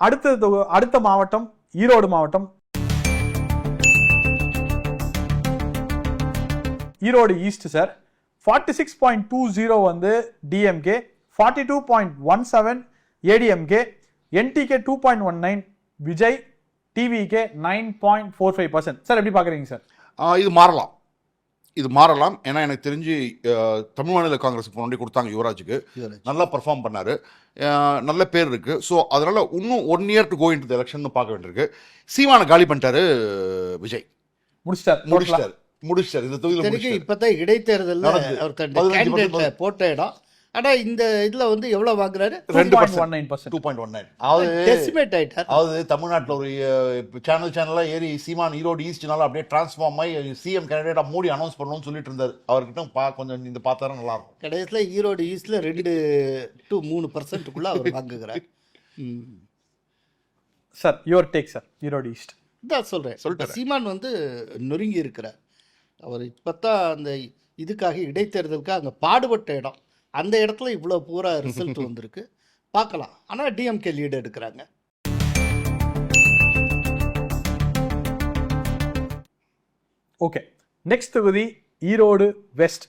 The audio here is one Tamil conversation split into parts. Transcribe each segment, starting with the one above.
அடுத்த அடுத்த மாவட்டம் ஈரோடு மாவட்டம். Erode east sir forty six point two zero வந்து DMK forty two point one seven ADMK NTK two point one nine Vijay TVK nine point four five percent sir எப்படி பார்க்குறீங்க சார் இது மாறலாம். இது மாறலாம். ஏன்னா எனக்கு தெரிஞ்சு தமிழ் மாநில காங்கிரஸுக்கு முன்னாடி கொடுத்தாங்க யுவராஜுக்கு. யுவராஜ். நல்லா பர்ஃபார்ம் பண்ணாரு. நல்ல பேர் இருக்கு. ஸோ அதனால இன்னும் one year to go into election பார்க்க வேண்டியிருக்கு. சீமான காலி பண்ணிட்டாரு விஜய். முடிச்சிட்டார். முடிச்சிட்டாரு. முடிச்சிட்டாரு. இந்த தொகுதியில் இடைத்தேர்தல்ல. அவர் தன் பர்சன்ட் போட்ட இடம். ஆனா இந்த இதுல வந்து எவ்வளவு வாங்குறாரு? ரெண்டு point one nine percent two point one nine அதாவது டெசிமேட் ஆயிட்டார். அதாவது தமிழ்நாட்டில் ஒரு சேனல் சேனலாக ஏறி சீமான் ஈரோடு ஈஸ்ட்னால அப்படியே டிரான்ஸ்ஃபார்ம் ஆகி சிஎம் கேண்டிடேட்டா மோடி அனௌன்ஸ் பண்ணணும்னு சொல்லிட்டு இருந்தார். அவர்கிட்ட பா கொஞ்சம் இந்த பார்த்தாரா? நல்லா இருக்கும் கடைசியில் ஈரோடு ஈஸ்ட்ல ரெண்டு டு மூணு பர்சன்ட்டுக்குள்ள அவர் வாங்குகிறார். ம். Sir your take sir Erode east இதான் சொல்றேன். சொல்லிட்டாரு. சீமான் வந்து நொறுங்கி இருக்கிறார். அவர் இப்பதான் அந்த இதுக்காக இடைத்தேர்தலுக்காக அங்க பாடுபட்ட இடம். அந்த இடத்துல இவ்வளோ பூரா ரிசல்ட் வந்திருக்கு. பார்க்கலாம். ஆனா டிஎம்கே லீடு எடுக்கிறாங்க. ஓகே நெக்ஸ்ட் தொகுதி Erode west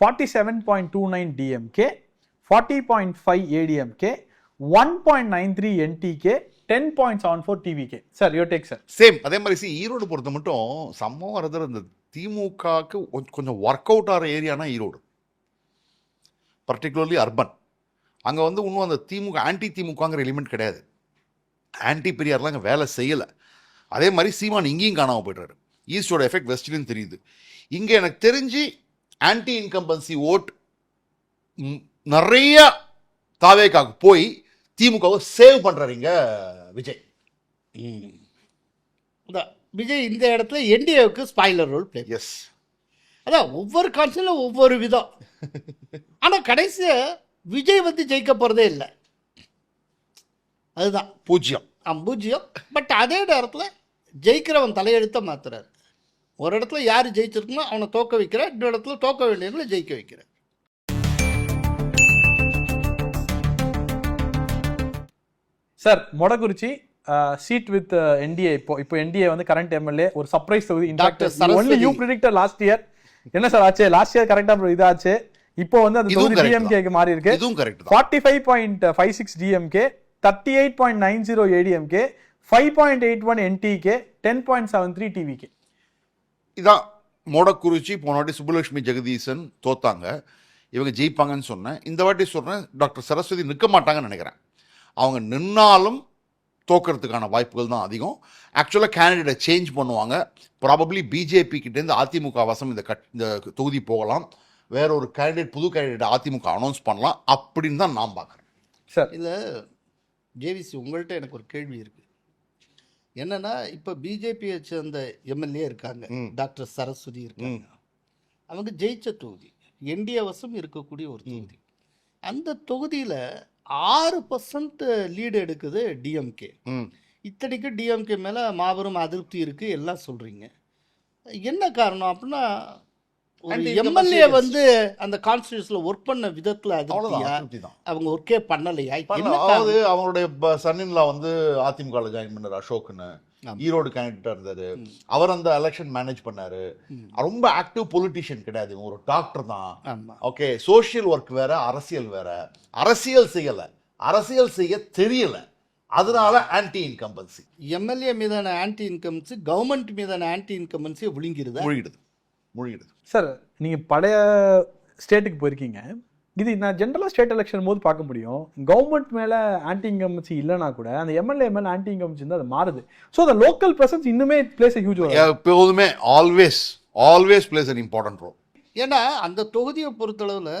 forty seven point two nine DMK forty point five ADMK one point nine three NTK ten point seven four TVK sir your take sir same அதே மாதிரி சி ஈரோடு பொறுத்த மட்டும் சம்பவம் இந்த திமுகவுக்கு கொஞ்ச- கொஞ்சம் ஒர்க் அவுட் ஆகிற ஏரியானா ஈரோடு. பர்டிகுலர்லி அர்பன் அங்கே வந்து இன்னும் அந்த திமுக ஆன்டி திமுகங்கிற எலிமெண்ட் கிடையாது. ஆன்டி பெரியார்லாம் அங்கே வேலை செய்யலை. அதே மாதிரி சீமான் இங்கேயும் காணாமல் போய்ட்டாரு ஈஸ்டோட எஃபெக்ட் வெஸ்ட்லேயும் தெரியுது. இங்கே எனக்கு தெரிஞ்சு ஆன்டி இன்கம்பன்சி ஓட் நிறைய தாவேக்காக்கு போய் திமுகவை சேவ் பண்ணுறாருங்க விஜய். விஜய் இந்த இடத்துல என்டிஏவுக்கு ஸ்பாய்லர் ரோல் பிளே எஸ் அதான் ஒவ்வொரு கான்ஸ்டிலும் ஒவ்வொரு விதம். ஆனா கடைசியா விஜய் வந்து ஜெயிக்க போறதே இல்லை. அதுதான். பூஜ்ஜியம். ஆம், பூஜ்ஜியம். பட் அதே நேரத்துல ஜெயிக்கிறவன் தலையெழுத்த மாத்துறாரு. ஒரு இடத்துல யார் ஜெயிச்சிருக்கணும் அவனை தோக்க வைக்கிறார் இன்னொரு இடத்துல தோக்க வேண்டியவங்களை ஜெயிக்க வைக்கிறார் sir Modakurichi seat with NDA இப்போ இப்போ என்டிஏ வந்து கரண்ட் எம்எல்ஏ ஒரு surprise only you. Predictor last year என்ன சார் ஆச்சு? லாஸ்ட் இயர் கரெக்டா இதாச்சு. இப்போ வந்து அந்த தொகுதி டிஎம்கேக்கு மாறி இருக்கு. இதுவும் கரெக்ட் தான். Forty five point five six DMK thirty eight point nine zero ADMK five point eight one NTK ten point seven three TVK இதான் மோடக்குறிச்சி போன வாட்டி சுப்புலட்சுமி ஜெகதீசன் தோத்தாங்க. இவங்க ஜெயிப்பாங்கன்னு சொன்னேன். இந்த வாட்டி சொல்கிறேன் டாக்டர் சரஸ்வதி நிற்க மாட்டாங்கன்னு நினைக்கிறேன். அவங்க நின்னாலும் தோக்கிறதுக்கான வாய்ப்புகள் தான் அதிகம். ஆக்சுவலாக கேண்டிடேட்டை சேஞ்ச் பண்ணுவாங்க. ப்ராபப்ளி பிஜேபி கிட்டேருந்து அதிமுக வசம் இந்த கட் இந்த தொகுதி போகலாம். வேற ஒரு கேண்டிடேட் புது கேண்டிடேட் அதிமுக அனௌன்ஸ் பண்ணலாம். அப்படின்னு தான் நான் பார்க்குறேன் சார் இதுல ஜேவிசி உங்கள்கிட்ட எனக்கு ஒரு கேள்வி இருக்கு. என்னன்னா இப்போ பிஜேபியை சேர்ந்த எம்எல்ஏ இருக்காங்க. ம். டாக்டர் சரஸ்வதி இருக்காங்க. அவங்க ஜெயிச்ச தொகுதி. என்டிஏ வசம் இருக்கக்கூடிய ஒரு தொகுதி. அந்த தொகுதியில ஆறு பர்சன்ட் லீடு எடுக்குது டிஎம்கே இத்தனைக்கு டிஎம்கே மேல மாபெரும் அதிருப்தி இருக்கு எல்லாம் சொல்றீங்க. என்ன காரணம் அப்படின்னா எம்எல்ஏ. வந்து அந்த கான்ஸ்டியூஷன்ல ஒர்க் பண்ண விதத்துல அவ்வளோதான் அதிருப்தியா அதிருப்தி தான் அவங்க ஒர்க்கே பண்ணலையா. அதாவது அவங்களுடைய சன்னின்லா வந்து அதிமுகவில் ஜாயின் பண்ணார் அசோக்னு. ஈரோடு கேண்டிடேட்டா இருந்தாரு. அவர் அந்த எலெக்ஷன் மேனேஜ் பண்ணாரு. ரொம்ப ஆக்டிவ் பொலிட்டிஷியன் கிடையாது ஒரு டாக்டர் தான். ஓகே சோஷியல் ஒர்க் வேற அரசியல் வேற. அரசியல் செய்யல. அரசியல் செய்ய தெரியல. அதனால ஆன்டி இன்கம்பன்சி எம்எல்ஏ மீதான ஆன்டி இன்கம்ஸ் கவர்மெண்ட் மீதான ஆன்டி இன்கம்பன்ஸை விழுங்கிருதா. முழுகிடுது முழுகிடுது சார் நீங்க பழைய ஸ்டேட்டுக்கு போயிருக்கீங்க. இது நான் ஜென்ரலாக ஸ்டேட் எலெக்ஷன் போது பார்க்க முடியும். கவர்மெண்ட் மேல ஆன்டி இன்கம்சி இல்லைனா கூட அந்த எம்எல்ஏ மேல ஆன்டி இன்கம்சி இருந்தால் அது மாறுது. ஸோ அந்த லோக்கல் பிரசன்ஸ் இன்னுமே பிளேஸ் ஹியூஜ் எப்போதுமே always always plays an important role ஏன்னா அந்த தொகுதியை பொறுத்தளவில்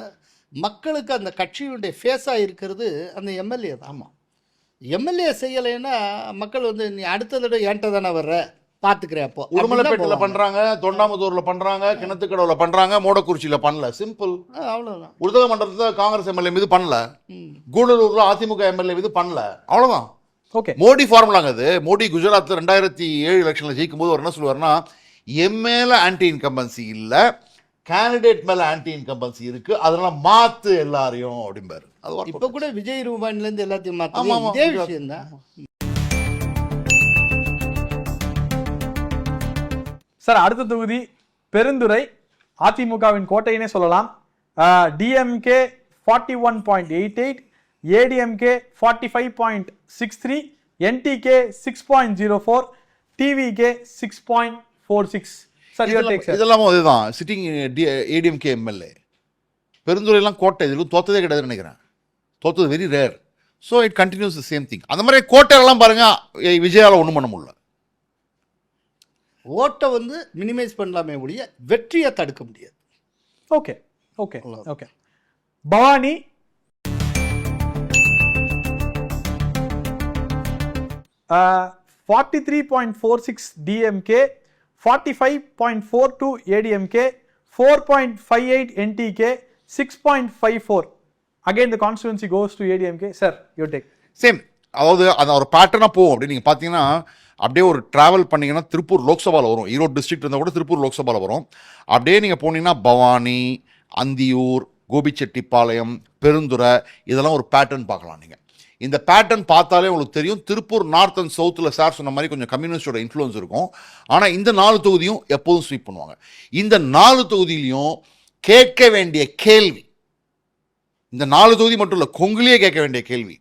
மக்களுக்கு அந்த கட்சியுடைய ஃபேஸாக இருக்கிறது அந்த எம்எல்ஏ தான். ஆமா. எம்எல்ஏ செய்யலைன்னா மக்கள் வந்து நீ அடுத்த தடவை என்கிட்ட தானே வர்ற? பார்த்துக்கிறேன் அப்போ. உடுமலைப்பேட்டில் பண்றாங்க தொண்டாமுத்தூர்ல பண்றாங்க கிணத்துக்கடவுல பண்றாங்க மோடக்குறிச்சியில பண்ணல. சிம்பிள் போவாங்க. ஆ, அவ்வளவுதான். உதகமண்டலத்தில் காங்கிரஸ் எம்எல்ஏ மீது பண்ணல. கூடலூர்ல அதிமுக எம்எல்ஏ மீது பண்ணல. அவ்வளவுதான். ஓகே. மோடி ஃபார்முலாங்க அது மோடி குஜராத்ல ரெண்டாயிரத்தி ஏழு எலெக்ஷன்ல ஜெயிக்கும் போது அவர் என்ன சொல்லுவாருன்னா என் மேல ஆன்டி இன்கம்பன்சி இல்ல கேண்டிடேட் மேல ஆன்டி இன்கம்பன்சி இருக்கு அதனால மாத்து எல்லாரையும் அப்படிம்பாரு. அது இப்ப. கூட விஜய் ரூபான்ல இருந்து எல்லாத்தையும் ஆமா, இதே. விஷயம் தான் சார் அடுத்த தொகுதி பெருந்துறை. அதிமுகவின் கோட்டையினே சொல்லலாம். DMK forty one point eight eight ADMK forty five point six three NTK six point zero four TVK six point four six sir இதெல்லாம் இதுதான் சிட்டிங் ஏடிஎம்கே எம்எல்ஏ பெருந்துறையெல்லாம் கோட்டை இதுக்கு தோத்ததே கிடையாதுன்னு நினைக்கிறேன். தோத்தது very rare so it continues the same thing அந்த மாதிரி கோட்டையெல்லாம் பாருங்கள் ஏய், விஜயால ஒன்றும் பண்ண முடியல. ஓட்டை வந்து மினிமைஸ் பண்ணலாமே ஒழிய வெற்றியை தடுக்க முடியாது. Okay okay okay Bhavani. Forty three point four six DMK forty five point four two ADMK four point five eight NTK six point five four again the constituency goes to ADMK sir you take same அதாவது அது ஒரு பேட்டர்னாக போகும். அப்படி நீங்கள் பார்த்தீங்கன்னா அப்படியே ஒரு ட்ராவல் பண்ணீங்கன்னா திருப்பூர் லோக்சபாவில் வரும். ஈரோடு டிஸ்ட்ரிக்ட் இருந்தால் கூட திருப்பூர் லோக்சபாவில் வரும். அப்படியே நீங்கள் போனீங்கன்னா பவானி அந்தியூர் கோபிச்செட்டிப்பாளையம் பெருந்துறை இதெல்லாம் ஒரு பேட்டர்ன் பார்க்கலாம் நீங்கள் இந்த பேட்டர்ன் பார்த்தாலே உங்களுக்கு தெரியும். திருப்பூர் நார்த் அண்ட் சவுத்தில் சார் சொன்ன மாதிரி கொஞ்சம் கம்யூனிஸ்டோட இன்ஃப்ளூயன்ஸ் இருக்கும். ஆனால் இந்த நாலு தொகுதியும் எப்போதும் ஸ்வீப் பண்ணுவாங்க. இந்த நாலு தொகுதியிலையும் கேட்க வேண்டிய கேள்வி இந்த நாலு தொகுதி மட்டும் இல்லை கொங்குலேயே கேட்க வேண்டிய கேள்வி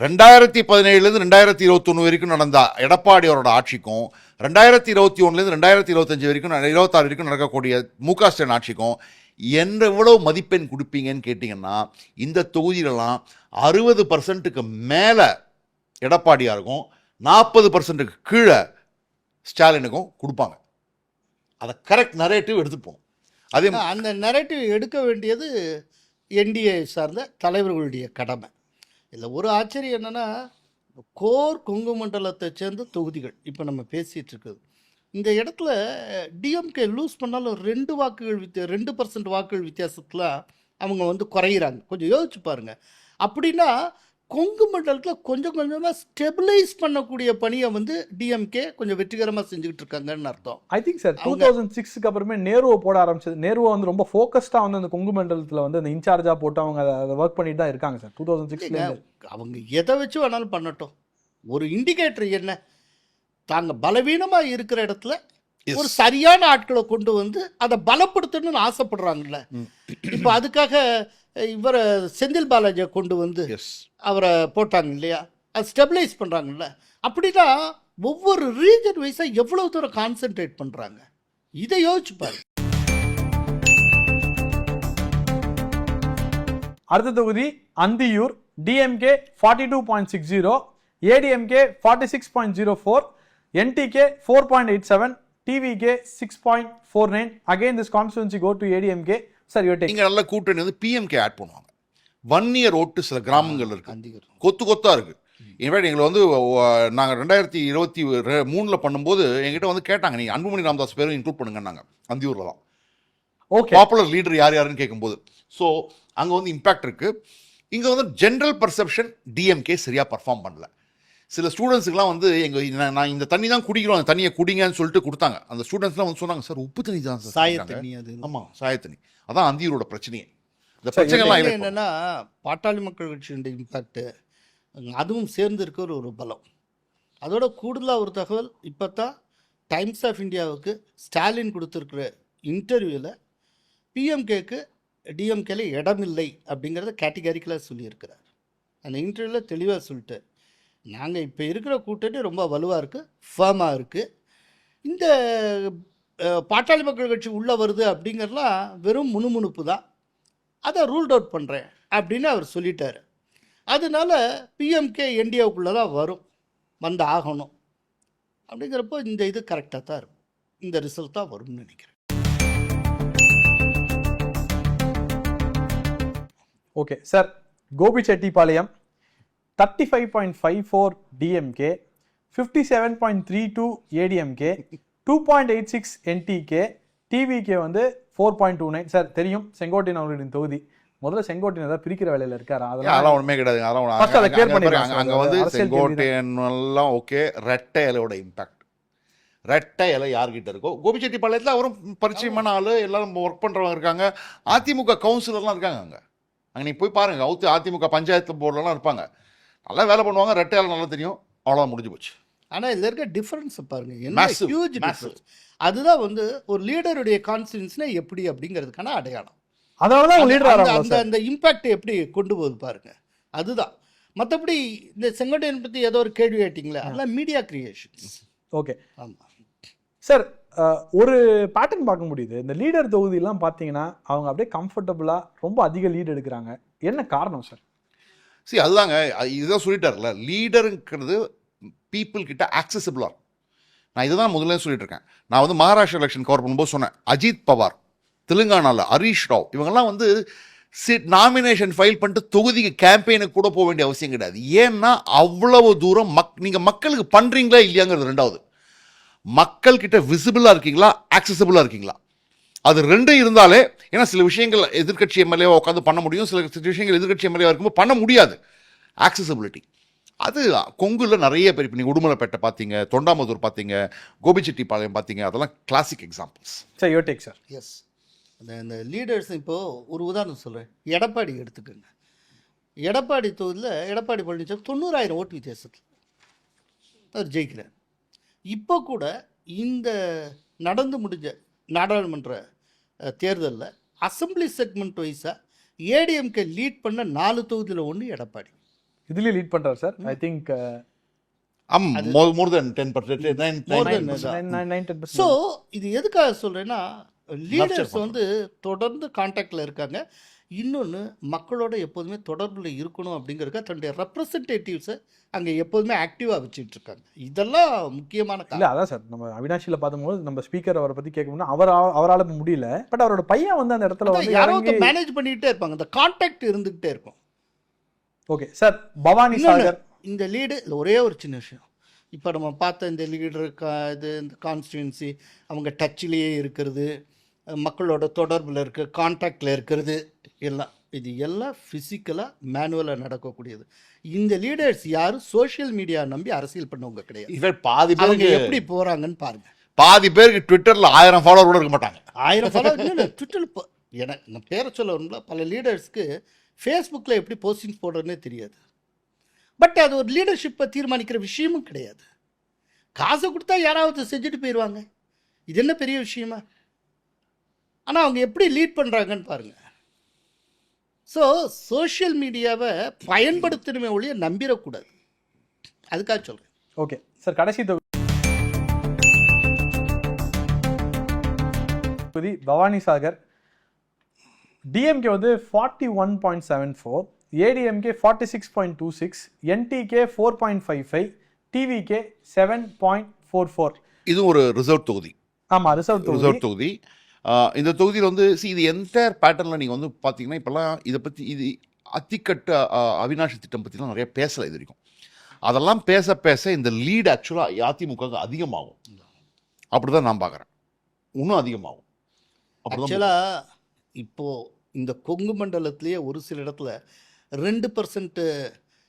ரெண்டாயிரத்தி பதினேழுலேருந்து ரெண்டாயிரத்தி இருபத்தொன்று வரைக்கும் நடந்த எடப்பாடி அவரோட ஆட்சிக்கும் ரெண்டாயிரத்தி இருபத்தி ஒன்றுலேருந்து ரெண்டாயிரத்தி இருபத்தஞ்சு வரைக்கும் நட- இருபத்தாறு வரைக்கும் நடக்கக்கூடிய மு க ஸ்டாலின் ஆட்சிக்கும் என்ன எவ்வளோ மதிப்பெண் கொடுப்பீங்கன்னு கேட்டிங்கன்னா இந்த தொகுதியிலலாம் அறுபது பர்சன்ட்டுக்கு மேலே எடப்பாடியாக இருக்கும் நாற்பது பர்சன்ட்டுக்கு கீழே ஸ்டாலினுக்கும் கொடுப்பாங்க. அதை கரெக்ட் நரேட்டிவ் எடுத்துப்போம். அதே அந்த நரேட்டிவ் எடுக்க வேண்டியது என்டிஏ சார்ந்த தலைவர்களுடைய கடமை. இதில் ஒரு ஆச்சரியம் என்னென்னா கோர் கொங்கு மண்டலத்தை சேர்ந்த தொகுதிகள் இப்போ நம்ம பேசிகிட்டு இருக்குது. இந்த இடத்துல டிஎம்கே லூஸ் பண்ணாலும் ஒரு ரெண்டு வாக்குகள் வித்தியா ரெண்டு பர்சன்ட் வாக்குகள் வித்தியாசத்தில் அவங்க வந்து குறையிறாங்க. கொஞ்சம் யோசிச்சு பாருங்க. அப்படின்னா கொங்கு மண்டலத்தில் கொஞ்சம் கொஞ்சமாக ஸ்டெபிளைஸ் பண்ணக்கூடிய பணியை வந்து டிஎம்கே கொஞ்சம் வெற்றிகரமாக செஞ்சுக்கிட்டு இருக்காங்கன்னு அர்த்தம். I think sir two thousand சிக்ஸ்க்கு அப்புறமே நேருவை போட ஆரம்பிச்சது. நேருவை வந்து ரொம்ப ஃபோக்கஸ்டாக வந்து அந்த கொங்கு மண்டலத்தில் வந்து அந்த இன்சார்ஜாக போட்டு அவங்க அதை ஒர்க் பண்ணிட்டு தான் இருக்காங்க சார் டூ தௌசண்ட் சிக்ஸ்ல அவங்க எதை வச்சு வேணாலும் பண்ணட்டும். ஒரு இண்டிகேட்டர் என்ன? தாங்க பலவீனமா இருக்கிற இடத்துல. ஒரு சரியான ஆட்களை கொண்டு வந்து அதை பலப்படுத்தணும்னு ஆசைப்படுறாங்கல்ல. இப்போ அதுக்காக இவரை செந்தில் பாலாஜியை கொண்டு வந்து அவரை போட்டாங்க இல்லையா? அது ஸ்டெபிளைஸ் பண்ணுறாங்கல்ல அப்படின்னா ஒவ்வொரு ரீஜன் வைஸாக எவ்வளோ தூரம் கான்சென்ட்ரேட் பண்ணுறாங்க இதை யோசிச்சு பாருங்க. அடுத்த தொகுதி Anthiyur DMK forty two point six zero ADMK forty six point zero four NTK four point eight seven TVK six point four nine again this constituency go to ADMK sir இங்க நல்ல கூட்டணி வந்து பிஎம்கே ஆட் பண்ணுவாங்க. ஒன் இயர் ஓட்டு சில கிராமங்கள் இருக்கு. கொத்து கொத்தா இருக்கு. இன்ஃபேக்ட் எங்களை வந்து அஹ், நாங்க ரெண்டாயிரத்தி இருபத்தி மூணுல பண்ணும்போது எங்கிட்ட வந்து கேட்டாங்க நீங்க அன்புமணி ராமதாஸ் பேரும் இன்க்ளூட் பண்ணுங்கன்னாங்க அந்தியூர்ல தான். ஓகே பாப்புலர் லீடர் யார் யாருன்னு கேட்கும்போது ஸோ அங்க வந்து இம்பாக்ட் இருக்கு. இங்க வந்து ஜென்ரல் பர்செப்ஷன் டிஎம்கே சரியா பர்ஃபார்ம் பண்ணல. சில ஸ்டூடெண்ட்ஸுக்குலாம் வந்து எங்க நான் இந்த தண்ணி தான் குடிக்கிறோம் அந்த தண்ணியை குடிங்கன்னு சொல்லிட்டு கொடுத்தாங்க. அந்த ஸ்டூடெண்ட்ஸ்லாம் வந்து சொன்னாங்க சார் உப்பு தண்ணி தான் சார் சாய குடிக்கிறாங்க." தண்ணி அது. ஆமா சாயத்தண்ணி அதான் அந்தியூரோட பிரச்சனையே. இந்த பிரச்சனைலாம். என்னன்னா பாட்டாளி மக்கள் கட்சியினுடைய இம்பாக்ட் அதுவும் சேர்ந்து இருக்கிற ஒரு பலம். அதோட கூடுதலாக ஒரு தகவல் இப்போ தான் டைம்ஸ் ஆஃப் இந்தியாவுக்கு ஸ்டாலின் கொடுத்துருக்கிற இன்டர்வியூவில் பிஎம்கேக்கு டிஎம்கேல இடமில்லை அப்படிங்கிறத கேட்டகாரிக்கலாக சொல்லியிருக்கிறார். அந்த இன்டர்வியூவில் தெளிவாக சொல்லிட்டு நாங்கள் இப்போ இருக்கிற கூட்டணி ரொம்ப வலுவாக இருக்குது ஃபேமாக இருக்குது இந்த பாட்டாளி மக்கள் கட்சி உள்ளே வருது அப்படிங்கிறதுலாம் வெறும் முணுமுணுப்பு தான். அதை ரூல்ட் அவுட் பண்ணுறேன் அப்படின்னு அவர் சொல்லிட்டார். அதனால பிஎம்கே என்டிஏவுக்குள்ளே தான் வரும் வந்து ஆகணும். அப்படிங்கிறப்போ இந்த இது கரெக்டாக தான் இருக்கும். இந்த ரிசல்ட் தான் வரும்னு நினைக்கிறேன். Okay sir Gobichettipalayam thirty five point five four DMK fifty seven point three two ADMK two point eight six NTK TVK வந்து four point two nine sir தெரியும் செங்கோட்டையன் அவர்களின் தொகுதி. முதல்ல செங்கோட்டையன் ஏதாவது பிரிக்கிற வேலையில் இருக்காரா? அதெல்லாம் ஒண்ணுமே கிடையாது. அதெல்லாம் அதை அங்க- clear அங்க வந்து. செங்கோட்டையன் எல்லாம் ஓகே ரெட்டை இலையோட இம்பாக்ட் ரெட்டை இலை யார்கிட்ட இருக்கோ? கோபிச்செட்டிப்பாளையத்தில் அவரும் பரிச்சயமான ஆள். எல்லாரும் ஒர்க் பண்ணுறவங்க இருக்காங்க. அதிமுக கவுன்சிலர்லாம் இருக்காங்க அங்கே. அங்கே நீங்கள் போய் பாருங்கள் அவுத்து அதிமுக பஞ்சாயத்து போர்டுலலாம் இருப்பாங்க. நல்லா வேலை பண்ணுவாங்க ரெட்டை இலை நல்லா தெரியும். அவ்வளோதான் முடிஞ்சு போச்சு. ஆனா இதுல இருக்க டிஃபரன்ஸ் பாருங்க. என்ன Massive, ஹியூஜ் அதுதான் வந்து ஒரு லீடருடைய கான்ஃபிடன்ஸ்னா எப்படி அப்படிங்கிறதுக்கான அடையாளம். அதனால தான் அந்த- லீடர் அந்த- அந்த இம்பாக்ட் எப்படி கொண்டு போகுது பாருங்க. அதுதான். மற்றபடி இந்த செங்கோட்டையன் பத்தி ஏதோ ஒரு கேள்வி கேட்டிங்களே அதெல்லாம் மீடியா கிரியேஷன்ஸ் ஓகே. ஆமா. சார் ஒரு பேட்டர்ன் பார்க்க முடியுது. இந்த லீடர் தொகுதியெல்லாம் பார்த்தீங்கன்னா அவங்க அப்படியே கம்ஃபர்டபுளாக ரொம்ப அதிக லீட் எடுக்கிறாங்க. என்ன காரணம் சார்? சரி அதுதாங்க இதுதான் சொல்லிட்டார்ல லீடருங்கிறது பீப்புள் கிட்ட ஆக்சசபிளாக நான் இதுதான் முதல்ல சொல்லிட்டு இருக்கேன் நான் வந்து மகாராஷ்டிரா எலெக்ஷன் கவர் பண்ணும்போது சொன்னேன் அஜித் பவார் தெலுங்கானாவில் ஹரீஷ் ராவ் இவங்கெல்லாம் வந்து சிட் நாமினேஷன் ஃபைல் பண்ணிட்டு தொகுதிக்கு கேம்பெயினுக்கு கூட போக வேண்டிய அவசியம் கிடையாது. ஏன்னா அவ்வளவு தூரம் மக் நீங்கள் மக்களுக்கு பண்ணுறீங்களா இல்லையாங்கிறது ரெண்டாவது. மக்கள்கிட்ட விசிபிளாக இருக்கீங்களா ஆக்சசபிளாக இருக்கீங்களா? அது ரெண்டும் இருந்தாலே ஏன்னா சில விஷயங்கள் எதிர்க்கட்சி எம்எல்ஏ உட்காந்து பண்ண முடியும் சில சில விஷயங்கள் எதிர்க்கட்சி எம்எல்ஏ இருக்கும்போது பண்ண முடியாது. ஆக்சசிபிலிட்டி அது கொங்குல நிறைய பேர் இப்போ நீங்கள் உடுமலைப்பேட்டை பார்த்தீங்க தொண்டாமதூர் பார்த்தீங்க கோபிச்செட்டிப்பாளையம் பார்த்தீங்க அதெல்லாம் classic examples sir your take sir yes அந்த இந்த லீடர்ஸ் இப்போ ஒரு உதாரணம் சொல்றேன். எடப்பாடி எடுத்துக்கோங்க. எடப்பாடி தொகுதியில் எடப்பாடி பழனிசாமி தொண்ணூறாயிரம் ஓட்டு வித்தியாசத்தில் அவர் ஜெயிக்கிறார். இப்போ கூட இந்த நடந்து முடிஞ்ச நாடாளுமன்ற தேர்தலில் அசெம்பிளி செக்மெண்ட் வைஸாக ஏடிஎம்கே லீட் பண்ண நாலு தொகுதியில் ஒன்று எடப்பாடி. இதுலயே லீட் பண்றாரு sir. I think more than ten percent More than that. So இது எதுக்காக சொல்கிறேன்னா லீடர்ஸ் வந்து தொடர்ந்து காண்டாக்டில் இருக்காங்க. இன்னொன்று மக்களோட எப்போதுமே தொடர்பில் இருக்கணும் அப்படிங்கிறதுக்காக தன்னுடைய ரெப்ரசன்டேட்டிவ்ஸை அங்கே எப்போதுமே ஆக்டிவாக வச்சுட்டு இருக்காங்க இதெல்லாம் முக்கியமான இல்ல அதான் சார். நம்ம அவினாஷில பார்க்கும்போது நம்ம ஸ்பீக்கர் அவரை பத்தி கேட்கணும்னா அவர் அவரால முடியல. பட் அவரோட பையன் வந்து அந்த இடத்துல வந்து யாரோ மேனேஜ் பண்ணிக்கிட்டே இருப்பாங்க. இந்த காண்டாக்ட் இருந்துக்கிட்டே இருக்கும். Okay sir Bhavani Sagar. இந்த லீடு இல்லை ஒரே ஒரு சின்ன விஷயம். இப்போ நம்ம பார்த்த இந்த லீடர் இது இந்த கான்ஸ்டியூன்சி அவங்க டச்சிலேயே இருக்கிறது. மக்களோட தொடர்பில் இருக்க காண்டாக்டில் இருக்கிறது எல்லாம். இது எல்லாம் ஃபிசிக்கலாக மேனுவலாக நடக்கக்கூடியது. இந்த லீடர்ஸ் யாரும் சோஷியல் மீடியா நம்பி அரசியல் பண்ணவங்க கிடையாது. இன்ஃபேக்ட் பாதி அவங்க பேருக்கு எப்படி போகிறாங்கன்னு பாருங்க. பாதி பேருக்கு ட்விட்டரில் ஆயிரம் ஃபாலோவர் கூட இருக்க மாட்டாங்க. ஆயிரம் ஃபாலோவர் ட்விட்டரில் இப்போ எனக்கு நான் பேரை சொல்ல வரும்ல பல லீடர்ஸ்க்கு ஃபேஸ்புக்கில் எப்படி போஸ்டிங்ஸ் போடுறதுனே தெரியாது. பட் அது ஒரு லீடர்ஷிப்பை தீர்மானிக்கிற விஷயமும் கிடையாது. காசை கொடுத்தா யாராவது செஞ்சுட்டு போயிடுவாங்க இது என்ன பெரிய விஷயமா? ஆனால் அவங்க எப்படி லீட் பண்ணுறாங்கன்னு பாருங்க. ஸோ சோஷியல் மீடியாவை பயன்படுத்தணுமே ஒழிய நம்பிடக்கூடாது அதுக்காக சொல்கிறேன் ஓகே சார் கடைசி தொகுதி. பவானி சாகர். டிஎம்கே வந்து forty one point seven four ADMK forty six point two six NTK four point five five TVK seven point four four இது ஒரு ரிசர்வ் தொகுதி. ஆமா ரிசர்வ் தொகுதி. ரிசர்வ் தொகுதி. இந்த தொகுதியில் வந்து see இது என்டையர் பேட்டர்னில் நீங்கள் வந்து பார்த்தீங்கன்னா இப்போல்லாம் இதை பற்றி இது அத்திக்கட்டு அவிநாசி திட்டம் பற்றிலாம் நிறைய பேசலை இது வரைக்கும். அதெல்லாம் பேச பேச இந்த லீட் ஆக்சுவலாக அதிமுக அதிகமாகும். அப்படி தான் நான் பார்க்குறேன். இன்னும் அதிகமாகும். ஆக்சுவலாக இப்போது இந்த கொங்கு மண்டலத்திலேயே ஒரு சில இடத்துல ரெண்டு பர்சன்ட்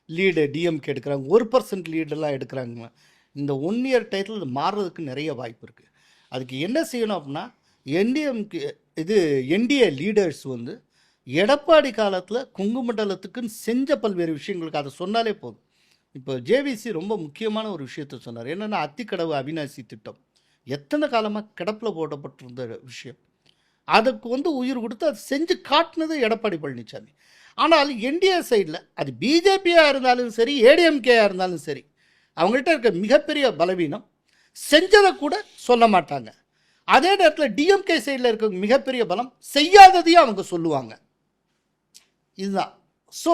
லீடு டிஎம்கே எடுக்கிறாங்க. ஒரு பர்சன்ட் லீடெல்லாம் எடுக்கிறாங்க. இந்த ஒன் இயர் டைத்தில் மாறுறதுக்கு நிறைய வாய்ப்பு இருக்குது அதுக்கு என்ன செய்யணும் அப்படின்னா என்டிஎம்கே இது என்டிஏ லீடர்ஸ் வந்து எடப்பாடி காலத்தில் கொங்கு மண்டலத்துக்குன்னு செஞ்ச பல்வேறு விஷயங்களுக்கு அதை சொன்னாலே போதும். இப்போ ஜேவிசி ரொம்ப முக்கியமான ஒரு விஷயத்த சொன்னார். என்னென்னா அத்திக்கடவு அவிநாசி திட்டம். எத்தனை காலமாக கிடப்பில் போடப்பட்டிருந்த விஷயம். அதுக்கு வந்து உயிர் கொடுத்து அது செஞ்சு காட்டினது எடப்பாடி பழனிசாமி. ஆனால் என்டிஏ சைடில் அது பிஜேபியாக இருந்தாலும் சரி ஏடிஎம்கேயாக இருந்தாலும் சரி அவங்கள்ட்ட இருக்க மிகப்பெரிய பலவீனம் செஞ்சதை கூட சொல்ல மாட்டாங்க. அதே நேரத்தில் டிஎம்கே சைடில் இருக்க மிகப்பெரிய பலம் செய்யாததையும் அவங்க சொல்லுவாங்க. இதுதான். ஸோ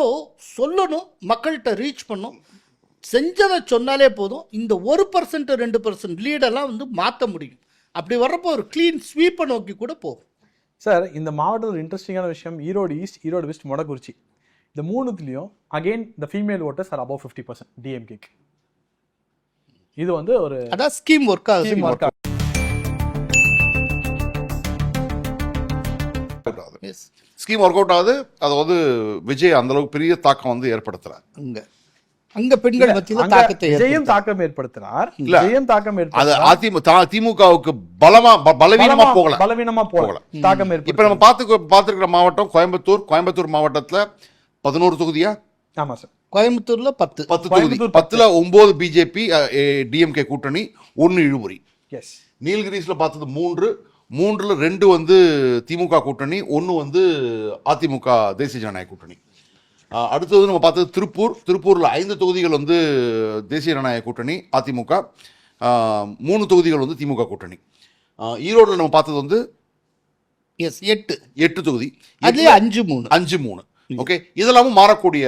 சொல்லணும் மக்கள்கிட்ட ரீச் பண்ணும் செஞ்சதை சொன்னாலே போதும். இந்த ஒரு பர்சன்ட் ரெண்டு பர்சன்ட் லீடெல்லாம் வந்து மாற்ற முடியும். அப்படி வர்றப்போ ஒரு க்ளீன் ஸ்வீப்பை நோக்கி கூட போகும். சார் இந்த மாவட்டத்தில் இன்ட்ரெஸ்டிங்கான விஷயம். Erode east Erode west Modakurichi. இந்த மூணுத்துலேயும் again the female voters are above fifty percent டிஎம்கேக்கு இது வந்து ஒரு அதான் ஸ்கீம் ஒர்க். ஆகுது. ஸ்கீம் ஒர்க் அவுட் ஆகுது. அது வந்து விஜய் அந்த அளவுக்கு பெரிய தாக்கம் வந்து ஏற்படுத்தல இங்கே அங்க பெண்கள் மத்தியில அங்க தாக்கத்தை விஜயும் ஏற்படுத்தும். தாக்கம் ஏற்படுத்துறார். இல்ல. விஜயம் தாக்கம் அது ஏற்படுத்துறார். அதிமுக திமுகவுக்கு பலமா பலவீனமா போகல. பலவீனமா போகல. தாக்கம் இப்ப ஏற்படுத்த நம்ம பார்த்து பார்த்துருக்கிற மாவட்டம் கோயம்புத்தூர். கோயம்புத்தூர் மாவட்டத்துல பதினோரு தொகுதியா? ஆமா சார். கோயம்புத்தூர்ல பத்து. பத்து தொகுதி. பத்துல ஒன்பது பிஜேபி டிஎம்கே கூட்டணி ஒன்னு இழுபறி. எஸ் நீலகிரிஸ்ல பார்த்தது மூன்று மூன்றுல ரெண்டு வந்து திமுக கூட்டணி ஒன்னு வந்து அதிமுக தேசிய ஜனநாயக கூட்டணி. அடுத்தது நம்ம பார்த்தது திருப்பூர். திருப்பூர்ல ஐந்து தொகுதிகள் வந்து தேசிய ஜனநாயக கூட்டணி அதிமுக. மூணு தொகுதிகள் வந்து திமுக கூட்டணி. ஈரோடுல நம்ம பார்த்தது வந்து எஸ் எட்டு. எட்டு தொகுதி. அதுலயே அஞ்சு மூணு. அஞ்சு மூணு. ஓகே இதெல்லாமும் மாறக்கூடிய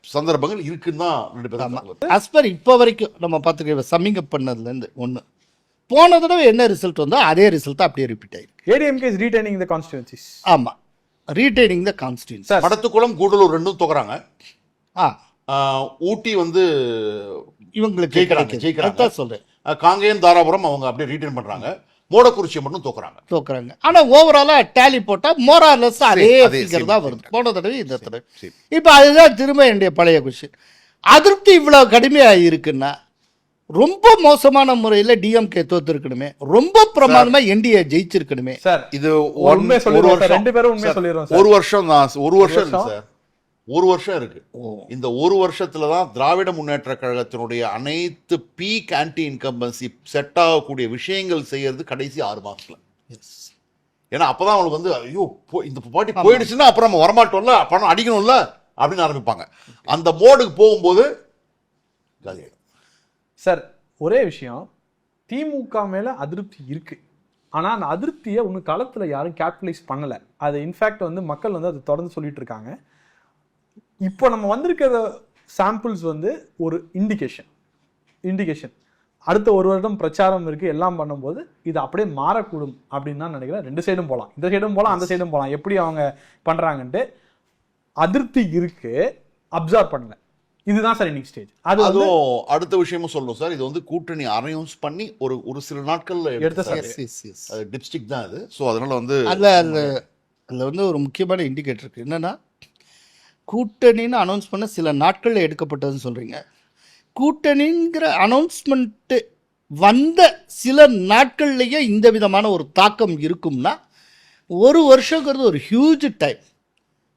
சந்தர்ப்பங்கள் இருக்குன்னு தான். அஸ்பர் இப்போ வரைக்கும் நம்ம பார்த்துக்க சம்மிங் அப் பண்ணதுலேருந்து ஒன்று போன தடவை என்ன ரிசல்ட் வந்தோ அதே ரிசல்ட் அப்படியே ரிப்பீட் ஆயிருக்கு. ADMK is retaining the constituencies ஆமா. Retaining the constituencies sir Madathukulam Gudalur ரெண்டும் தோக்குறாங்க. ஆ. ஊட்டி வந்து இவங்களுக்கு ஜெயிக்கிறாங்க. ஜெயிக்கிறாங்க. அதான் சொல்றேன். ஆஹ் காங்கேயம் தாராபுரம் அவங்க அப்படியே ரீட்டைன் பண்றாங்க. மோடக்குறிச்சியை மட்டும் தோக்குறாங்க. தோக்குறாங்க. ஆனா ஓவராலா டேலி போட்டா மோரார்லெஸ் அதே ஃபிகர் தான் வருது. போன தடவை இந்த தடவை. இப்போ அதுதான் திரும்ப என்னுடைய பழைய கொஸ்டின் அதிருப்தி இவ்வளவு கடுமையா இருக்குன்னா ரொம்ப மோசமான முறையில் டிஎம்கே தோத்துருக்கணுமே. ரொம்ப பிரமாதமா என்டிஏ ஜெயிச்சிருக்கணுமே. சார் இது சொல்லிடுவோம் சார். வருஷம். ரெண்டு பேரும் உண்மையை சொல்லிடுறோம் சார். ஒரு வருஷம் தான். ஒரு வருஷம்? சார். ஒரு வருஷம் இருக்கு. இந்த ஒரு வருஷத்துல தான் திராவிட முன்னேற்ற கழகத்தினுடைய அனைத்து பீக் ஆன்டி இன்கம்பன்சி செட் ஆகக்கூடிய விஷயங்கள் செய்யறது கடைசி ஆறு மாசத்துல. ஏன்னா அப்பதான் அவங்களுக்கு வந்து ஐயோ போ- இந்த பாட்டி போயிடுச்சுன்னா அப்புறம் நம்ம வரமாட்டோம்ல பணம் அடிக்கணும்ல அப்படின்னு ஆரம்பிப்பாங்க. அந்த மோடுக்கு போகும்போது காலியாயிடும். சார் ஒரே விஷயம். திமுக மேலே அதிருப்தி இருக்குது ஆனால் அந்த அதிருப்தியை இன்னும் காலத்தில் யாரும் கேபிட்டலைஸ் பண்ணலை. அது இன்ஃபேக்ட் வந்து மக்கள் வந்து அதை தொடர்ந்து சொல்லிட்டு இருக்காங்க. இப்போ நம்ம வந்திருக்கிற சாம்பிள்ஸ் வந்து ஒரு இண்டிகேஷன் இண்டிகேஷன் அடுத்த ஒரு வருடம் பிரச்சாரம் இருக்குது எல்லாம் பண்ணும்போது இது அப்படியே மாறக்கூடும் அப்படின்னு தான் நினைக்கிறேன். ரெண்டு சைடும் போகலாம் இந்த சைடும் போகலாம் அந்த சைடும் போகலாம் எப்படி அவங்க பண்ணுறாங்கன்ட்டு அதிருப்தி இருக்குது அப்சர்வ் பண்ணலை. இதுதான் சார் இன்னைக்கு ஸ்டேஜ் அது அதுவும் அடுத்த விஷயமும் சொல்லணும் சார். இது வந்து கூட்டணி அரையூன்ஸ் பண்ணி ஒரு ஒரு சில நாட்கள்ல எடுத்த சார் அது டிப்ஸ்டிக் தான் அது. ஸோ அதனால வந்து அதில் அதில் அதில் வந்து ஒரு முக்கியமான இண்டிகேட்டர் இருக்குது என்னென்னா கூட்டணின்னு அனௌன்ஸ் பண்ண சில நாட்களில் எடுக்கப்பட்டதுன்னு சொல்கிறீங்க கூட்டணிங்கிற அனௌன்ஸ்மெண்ட்டு வந்த சில நாட்கள்லேயே இந்த விதமான ஒரு தாக்கம் இருக்கும்னா ஒரு வருஷங்கிறது ஒரு ஹியூஜ் டைம்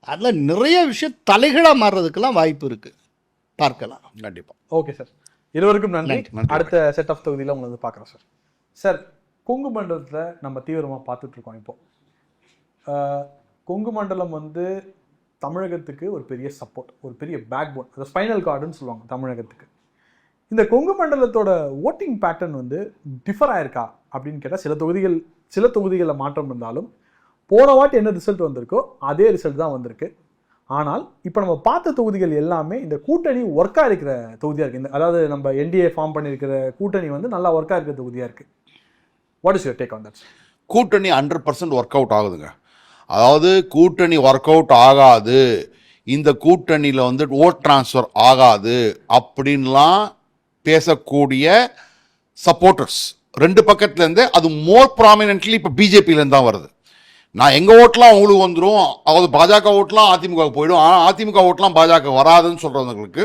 அதில் நிறைய விஷயம் தலைகளாக மாறுறதுக்கெல்லாம் வாய்ப்பு இருக்குது பார்க்கலாம். கண்டிப்பா. ஓகே சார் இருவருக்கும் நன்றி. அடுத்த செட் ஆஃப் தொகுதியில் உங்களை வந்து பார்க்குறோம் சார் சார் கொங்கு மண்டலத்தில் நம்ம தீவிரமாக பார்த்துட்டு இருக்கோம் இப்போ கொங்கு மண்டலம் வந்து தமிழகத்துக்கு ஒரு பெரிய சப்போர்ட் ஒரு பெரிய பேக் போன் அது ஸ்பைனல் கார்டுன்னு சொல்லுவாங்க தமிழகத்துக்கு. இந்த கொங்கு மண்டலத்தோட ஓட்டிங் பேட்டர்ன் வந்து டிஃபர் ஆயிருக்கா அப்படின்னு கேட்டால் சில தொகுதிகள் சில தொகுதிகளில் மாற்றம் இருந்தாலும் போன வாட்டி என்ன ரிசல்ட் வந்திருக்கோ அதே ரிசல்ட் தான் வந்திருக்கு. ஆனால் இப்போ நம்ம பார்த்த தொகுதிகள் எல்லாமே இந்த கூட்டணி ஒர்க்காக இருக்கிற தொகுதியாக இருக்குது இந்த அதாவது நம்ம என்டிஏ ஃபார்ம் பண்ணியிருக்கிற கூட்டணி வந்து நல்லா ஒர்க்காக இருக்கிற தொகுதியாக இருக்குது what is your take on that கூட்டணி ஹண்ட்ரட் பர்சன்ட் ஒர்க் அவுட் ஆகுதுங்க. அதாவது கூட்டணி ஒர்க் அவுட் ஆகாது. இந்த கூட்டணியில் வந்து ஓட் ட்ரான்ஸ்ஃபர் ஆகாது அப்படின்லாம் பேசக்கூடிய சப்போர்ட்டர்ஸ் ரெண்டு பக்கத்துலேருந்து அது மோர் ப்ராமினென்ட்லி இப்போ பிஜேபியிலேருந்து தான் வருது. நான் எங்கள் ஓட்டெலாம் உங்களுக்கு வந்துடும் அதாவது பாஜக ஓட்டெலாம் அதிமுகவுக்கு போயிடும். ஆனால் அதிமுக ஓட்டெலாம் பாஜக வராதுன்னு சொல்கிறவங்களுக்கு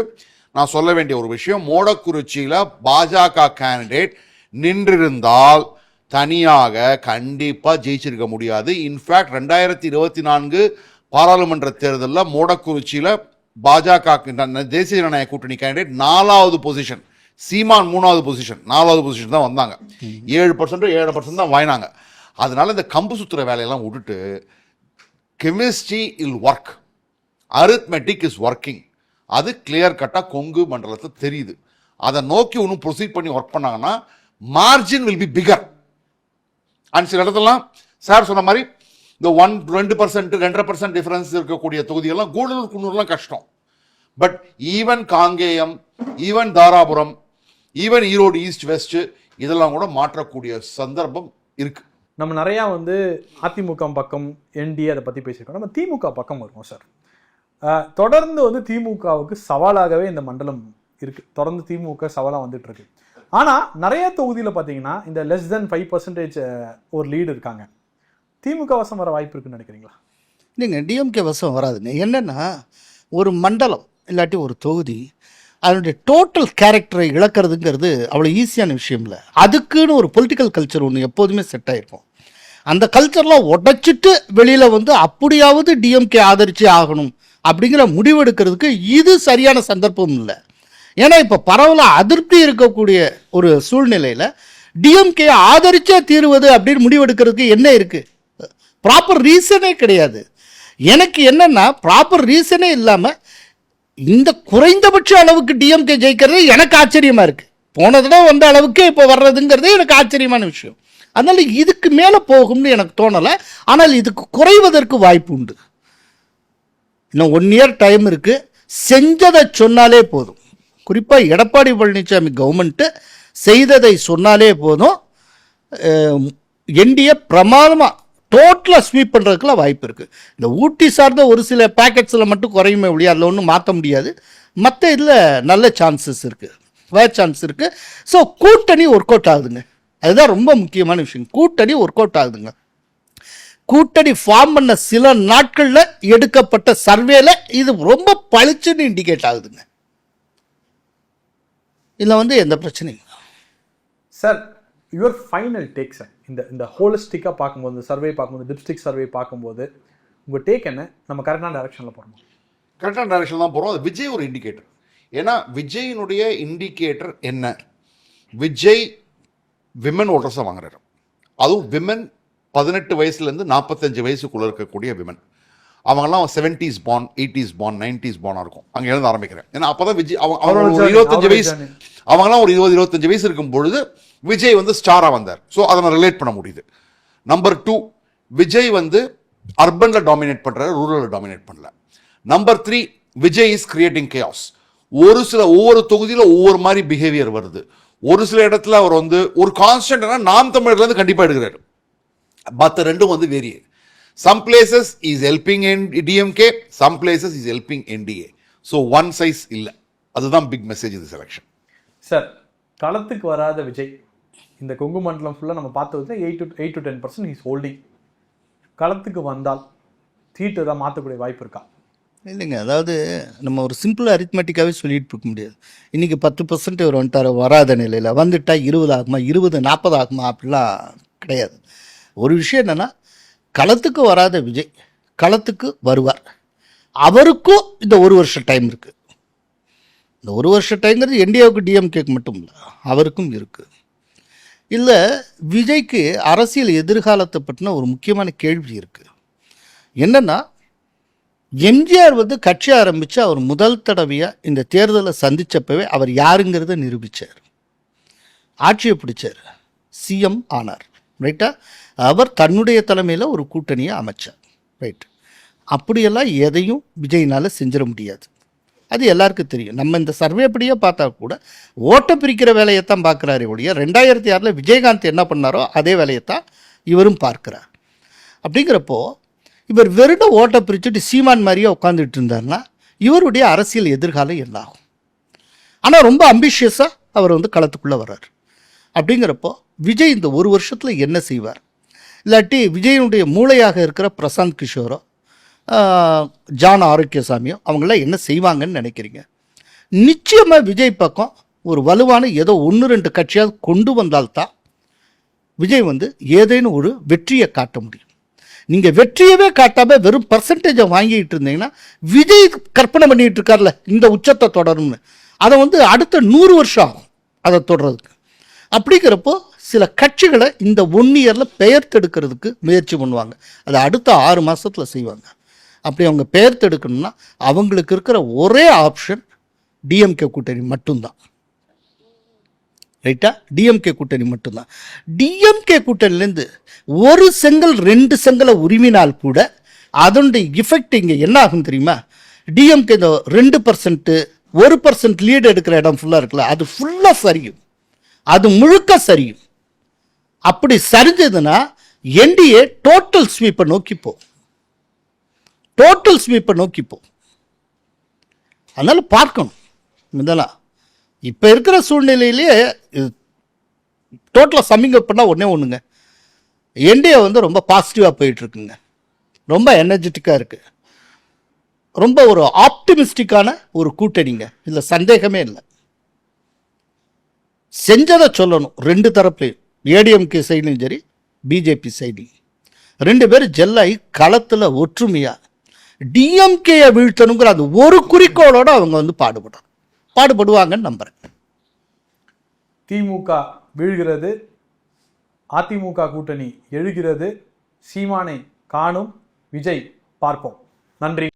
நான் சொல்ல வேண்டிய ஒரு விஷயம் மோடக்குறிச்சியில் பாஜக கேண்டிடேட் நின்றிருந்தால் தனியாக கண்டிப்பாக ஜெயிச்சிருக்க முடியாது. இன்ஃபேக்ட் ரெண்டாயிரத்தி இருபத்தி நான்கு பாராளுமன்ற தேர்தலில் மோடக்குறிச்சியில் பாஜக தேசிய ஜனநாயக கூட்டணி கேண்டிடேட் நாலாவது பொசிஷன் சீமான் மூணாவது பொசிஷன் நாலாவது பொசிஷன் தான் வந்தாங்க. ஏழு பர்சன்ட் ஏழு பர்சன்ட் தான் வாங்கினாங்க. அதனால் இந்த கம்பு சுற்றுற வேலையெல்லாம் விட்டுட்டு chemistry will work arithmetic is working அது கிளியர் கட்டாக கொங்கு மண்டலத்தில் தெரியுது. அதை நோக்கி ஒன்றும் ப்ரொசீட் பண்ணி ஒர்க் பண்ணாங்கன்னா margin will be bigger and சில இடத்துலலாம் சார் சொன்ன மாதிரி இந்த ஒன் ரெண்டு பர்சன்ட் ரெண்டரை பர்சன்ட் டிஃபரன்ஸ் இருக்கக்கூடிய தொகுதிகள்லாம் கூடலூர் குன்னூர்லாம் கஷ்டம். But even Kangeyam even Dharapuram even Erode east west இதெல்லாம் கூட மாற்றக்கூடிய சந்தர்ப்பம் இருக்குது நம்ம நிறையா வந்து அதிமுக பக்கம் என்டிஏ அதை பற்றி பேசியிருக்கோம். நம்ம திமுக பக்கம் வருவோம் சார் தொடர்ந்து வந்து திமுகவுக்கு சவாலாகவே இந்த மண்டலம் இருக்குது தொடர்ந்து திமுக சவாலாக வந்துட்டு இருக்கு ஆனால் நிறைய தொகுதியில் பார்த்தீங்கன்னா இந்த லெஸ் தென் ஃபைவ் பர்சன்டேஜ் ஒரு லீடு இருக்காங்க. திமுக வசம் வர வாய்ப்பு இருக்குன்னு நினைக்கிறீங்களா? இல்லைங்க டிஎம்கே வசம் வராதுங்க. என்னென்னா ஒரு மண்டலம் இல்லாட்டி ஒரு தொகுதி அதனுடைய டோட்டல் கேரக்டரை இழக்கிறதுங்கிறது அவ்வளோ ஈஸியான விஷயம் இல்லை. அதுக்குன்னு ஒரு பொலிட்டிக்கல் கல்ச்சர் ஒன்று எப்போதுமே செட் ஆகிருக்கும் அந்த கல்ச்சர்லாம் உடைச்சிட்டு வெளியில் வந்து அப்படியாவது டிஎம்கே ஆதரிச்சே ஆகணும் அப்படிங்கிற முடிவெடுக்கிறதுக்கு இது சரியான சந்தர்ப்பம் இல்லை. ஏன்னா இப்போ பரவலாக அதிருப்தி இருக்கக்கூடிய ஒரு சூழ்நிலையில் டிஎம்கே ஆதரிச்சே தீருவது அப்படின்னு முடிவெடுக்கிறதுக்கு என்ன இருக்குது ப்ராப்பர் ரீசனே கிடையாது. எனக்கு என்னென்னா ப்ராப்பர் ரீசனே இல்லாமல் இந்த குறைந்தபட்ச அளவுக்கு டிஎம்கே ஜெயிக்கிறது எனக்கு ஆச்சரியமாக இருக்குது போன தடவை வந்த அளவுக்கு இப்போ வர்றதுங்கிறது எனக்கு ஆச்சரியமான விஷயம். அதனால இதுக்கு மேலே போகும்னு எனக்கு தோணலை. ஆனால் இதுக்கு குறைவதற்கு வாய்ப்பு உண்டு. இன்னும் ஒன் இயர் டைம் இருக்குது செஞ்சதை சொன்னாலே போதும். குறிப்பாக எடப்பாடி பழனிசாமி கவர்மெண்ட்டு செய்ததை சொன்னாலே போதும். என்டிஏ பிரமாதமாக டோட்டலாக ஸ்வீப் பண்ணுறதுக்குலாம் வாய்ப்பு இருக்குது இந்த ஊட்டி சார்ந்த ஒரு சில பேக்கெட்ஸில் மட்டும் குறையுமே ஒழிய அதில் ஒன்றும் மாற்ற முடியாது. மற்ற இதில் நல்ல சான்சஸ் இருக்குது வேர் சான்ஸ் இருக்குது ஸோ கூட்டணி ஒர்க் அவுட் ஆகுதுங்க. அதுதான் ரொம்ப முக்கியமான விஷயம். கூட்டணி ஒர்க் அவுட் ஆகுதுங்க. கூட்டணி ஃபார்ம் பண்ண சில நாட்களில் எடுக்கப்பட்ட சர்வேல இது ரொம்ப பளிச்சுன்னு இண்டிகேட் ஆகுதுங்க. இதில் வந்து எந்த பிரச்சனையும் இல்லை. Sir your final take sir இந்த இந்த ஹோலிஸ்டிக்காக பார்க்கும்போது இந்த சர்வே பார்க்கும்போது டிப்ஸ்டிக் சர்வே பார்க்கும்போது உங்கள் டேக் என்ன? நம்ம கரெக்டான டைரக்ஷனில் போகிறோமா கரெக்டான டைரக்ஷன் தான் போகிறோம் அது விஜய் ஒரு இண்டிகேட்டர் ஏன்னா விஜயினுடைய இண்டிகேட்டர் என்ன? விஜய் விமன் ஓட்டர்ஸை வாங்குறாரு. அதுவும் விமன் பதினெட்டு வயசுலேருந்து நாற்பத்தஞ்சு வயசுக்குள்ளே இருக்கக்கூடிய விமன். அவங்கெல்லாம் seventies born eighties born nineties பானாக இருக்கும். அங்கே இருந்து ஆரம்பிக்கிறேன். ஏன்னா அப்போ தான் விஜய் அவங்க ஒரு இருபத்தஞ்சு வயசு. அவங்கெல்லாம் ஒரு இருபது இருபத்தஞ்சு வயசு இருக்கும் பொழுது விஜய் வந்து ஸ்டாராக வந்தார். ஸோ அதை நான் ரிலேட் பண்ண முடியுது. நம்பர் டூ விஜய் வந்து அர்பனில் டாமினேட் பண்ணுறாரு ரூரலில் டாமினேட் பண்ணல. Number three Vijay is creating chaos. ஒரு சில ஒவ்வொரு தொகுதியில் ஒவ்வொரு மாதிரி பிஹேவியர் வருது. ஒரு சில இடத்துல அவர் வந்து ஒரு கான்ஸ்டன்ட்னா நாம் தமிழர்லேருந்து கண்டிப்பாக எடுக்கிறாரு. மற்ற ரெண்டும் வந்து various some places is helping in DMK some places is helping NDA so one size இல்லை. அதுதான் பிக் மெசேஜ் இந்த செலெக்ஷன் சார் களத்துக்கு வராத விஜய் இந்த கொங்கு மண்டலம் ஃபுல்லாக நம்ம பார்த்தது eight to eight to ten percent is holding களத்துக்கு வந்தால் சீட்டு தான் மாற்றக்கூடிய வாய்ப்பு இருக்கா? இல்லைங்க. அதாவது நம்ம ஒரு சிம்பிள் அரித்மெட்டிக்காகவே சொல்லிட்டு இருக்க முடியாது. இன்றைக்கி பத்து பர்சன்ட் இவர் வந்துட்டார் வராத நிலையில். வந்துட்டால் இருபது ஆகுமா இருபது நாற்பது ஆகுமா? அப்படிலாம் கிடையாது. ஒரு விஷயம் என்னென்னா களத்துக்கு வராத விஜய் களத்துக்கு வருவார். அவருக்கும் இந்த ஒரு வருஷம் டைம் இருக்குது இந்த ஒரு வருஷம் டைம்ங்கிறது என்டிஏவுக்கு டிஎம்கேக்கு மட்டும் இல்லை அவருக்கும் இருக்குது இல்லை விஜய்க்கு அரசியல் எதிர்காலத்தை பற்றின ஒரு முக்கியமான கேள்வி இருக்குது என்னென்னா எம்ஜிஆர் வந்து கட்சி ஆரம்பித்து அவர் முதல் தடவையாக இந்த தேர்தலை சந்தித்தப்பவே அவர் யாருங்கிறத நிரூபித்தார் ஆட்சியை பிடிச்சார். சிஎம் ஆனார். ரைட்டா அவர் தன்னுடைய தலைமையில் ஒரு கூட்டணியை அமைச்சார். ரைட் அப்படியெல்லாம் எதையும் விஜய்னால் செஞ்சிட முடியாது. அது எல்லாருக்கும் தெரியும். நம்ம இந்த சர்வேபடியாக பார்த்தா கூட ஓட்டை பிரிக்கிற வேலையைத்தான் பார்க்குறாரு ஒழிய ரெண்டாயிரத்தி ஆறில் விஜயகாந்த் என்ன பண்ணாரோ அதே வேலையைத்தான் இவரும் பார்க்குறார். அப்படிங்கிறப்போ இவர் வெறும் ஓட்டை பிரிச்சுட்டு சீமான் மாதிரியே உட்காந்துட்டு இருந்தாருன்னா இவருடைய அரசியல் எதிர்காலம் என்னாகும்? ஆனால் ரொம்ப அம்பிஷியஸாக அவர் வந்து களத்துக்குள்ளே வர்றார். அப்படிங்கிறப்போ விஜய் இந்த ஒரு வருஷத்தில் என்ன செய்வார்? இல்லாட்டி விஜயனுடைய மூளையாக இருக்கிற பிரசாந்த் கிஷோரோ ஜான் ஆரோக்கியசாமியோ அவங்களாம் என்ன செய்வாங்கன்னு நினைக்கிறீங்க? நிச்சயமாக விஜய் பக்கம் ஒரு வலுவான ஏதோ ஒன்று ரெண்டு கட்சியாவது கொண்டு வந்தால்தான் விஜய் வந்து ஏதேனும் ஒரு வெற்றியை காட்ட முடியும். நீங்கள் வெற்றியவே காட்டாமல் வெறும் பர்சன்டேஜை வாங்கிட்டு இருந்தீங்கன்னா விஜய் கற்பனை பண்ணிகிட்டு இருக்கார்ல இந்த உச்சத்தை தொடரும்னு. அதை வந்து அடுத்த நூறு வருஷம் ஆகும் அதை தொடர்றதுக்கு. அப்படிங்கிறப்போ சில கட்சிகளை இந்த ஒன் இயரில் பெயர்த்தெடுக்கிறதுக்கு முயற்சி பண்ணுவாங்க. அதை அடுத்த ஆறு மாதத்தில் செய்வாங்க. அப்படி அவங்க பெயர்த்தெடுக்கணும்னா அவங்களுக்கு இருக்கிற ஒரே ஆப்ஷன் டிஎம்கே கூட்டணி மட்டும்தான். ரைட்டா டிஎம்கே கூட்டணி மட்டும்தான். டிஎம்கே கூட்டணிலேருந்து ஒரு செங்கல் ரெண்டு செங்கலை உரிமினால் கூட அதனுடைய இஃபெக்ட் இங்கே என்ன ஆகும் தெரியுமா? டிஎம்கே இந்த ரெண்டு பர்சன்ட்டு ஒரு பர்சன்ட் லீடு எடுக்கிற இடம் ஃபுல்லாக இருக்குல்ல அது ஃபுல்லாக சரியும். அது முழுக்க சரியும். அப்படி சரிஞ்சதுன்னா என்டிஏ டோட்டல் ஸ்வீப்பை நோக்கிப்போம் டோட்டல் ஸ்வீப்பை நோக்கிப்போம் அதனால் பார்க்கணும். இதெல்லாம். இப்போ இருக்கிற சூழ்நிலையிலேயே இது டோட்டலாக சம்மிங் அப் பண்ணால் ஒன்றே ஒன்றுங்க என்டிஏ வந்து ரொம்ப பாசிட்டிவாக போயிட்டுருக்குங்க. ரொம்ப எனர்ஜெட்டிக்காக இருக்குது ரொம்ப ஒரு ஆப்டிமிஸ்டிக்கான ஒரு கூட்டணிங்க. இதில் சந்தேகமே இல்லை. செஞ்சதை சொல்லணும். ரெண்டு தரப்புலையும். ஏடிஎம்கே சைட்லையும் சரி பிஜேபி சைட்லையும் ரெண்டு பேரும் ஜெல்லாகி களத்தில் ஒற்றுமையாக டிஎம்கேயை வீழ்த்தணுங்கிற அந்த ஒரு குறிக்கோளோடு அவங்க வந்து பாடுபடணும் பாடுபடுவாங்கன்னு நம்புகிறேன் திமுக வீழ்கிறது அதிமுக கூட்டணி எழுகிறது சீமானை காணும் விஜய் பார்ப்போம். நன்றி.